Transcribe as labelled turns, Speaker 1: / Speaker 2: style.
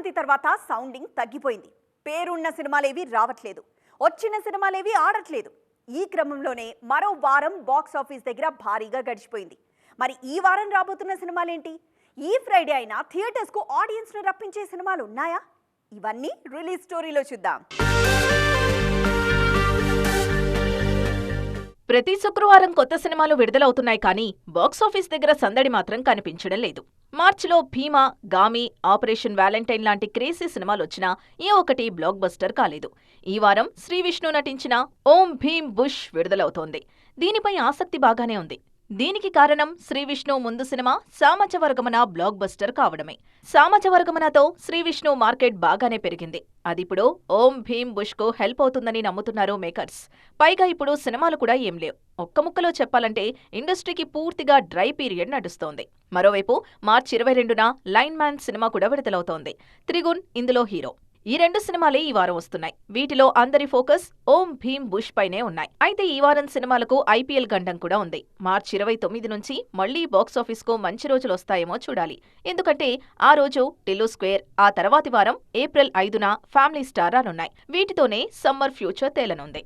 Speaker 1: సంక్రాంతి తర్వాత సౌండింగ్ తగ్గిపోయింది. పేరున్న సినిమాలేవి రావట్లేదు. వచ్చిన సినిమాలేవి ఆడట్లేదు. ఈ క్రమంలోనే మరో వారం బాక్స్ ఆఫీస్ దగ్గర భారీగా గడిచిపోయింది. మరి ఈ వారం రాబోతున్న సినిమాలేంటి? ఈ ఫ్రైడే అయినా థియేటర్స్కు ఆడియన్స్ను రప్పించే సినిమాలు ఉన్నాయా ఇవన్నీ రిలీజ్ స్టోరీలో చూద్దాం.
Speaker 2: ప్రతి శుక్రవారం కొత్త సినిమాలు విడుదలవుతున్నాయి కానీ బాక్సాఫీస్ దగ్గర సందడి మాత్రం కనిపించడం లేదు. మార్చిలో భీమా గామి ఆపరేషన్ వ్యాలంటైన్ లాంటి క్రేజీ సినిమాలొచ్చినా ఏ ఒకటి బ్లాక్ బస్టర్ కాలేదు. ఈ వారం శ్రీ విష్ణు నటించిన ఓం భీమ్ బుష్ విడుదలవుతోంది. దీనిపై ఆసక్తి బాగానే ఉంది. దీనికి కారణం శ్రీ విష్ణు ముందు సినిమా సామచవర్గమన బ్లాక్ బస్టర్ కావడమే. సామచవర్గమనతో శ్రీ విష్ణు మార్కెట్ బాగానే పెరిగింది. అదిప్పుడు ఓం భీమ్ బుష్కు హెల్ప్ అవుతుందని నమ్ముతున్నారు మేకర్స్. పైగా ఇప్పుడు సినిమాలు కూడా ఏం లేవు. ఒక్క ముక్కలో చెప్పాలంటే ఇండస్ట్రీకి పూర్తిగా డ్రై పీరియడ్ నడుస్తోంది. మరోవైపు మార్చి ఇరవై రెండున లైన్ మ్యాన్ సినిమా కూడా విడుదలవుతోంది. త్రిగుణ్ ఇందులో హీరో. ఈ రెండు సినిమాలే ఈ వారం వస్తున్నాయి. వీటిలో అందరి ఫోకస్ ఓం భీమ్ బుష్ పైనే ఉన్నాయి. అయితే ఈ వారం సినిమాలకు ఐపీఎల్ గండం కూడా ఉంది. మార్చి ఇరవై తొమ్మిది నుంచి మళ్ళీ బాక్సాఫీస్కు మంచి రోజులు వస్తాయేమో చూడాలి. ఎందుకంటే ఆ రోజు టిల్లు స్క్వేర్ ఆ తర్వాతి వారం ఏప్రిల్ ఐదున ఫ్యామిలీ స్టార్ రానున్నాయి. వీటితోనే సమ్మర్ ఫ్యూచర్ తేలనుంది.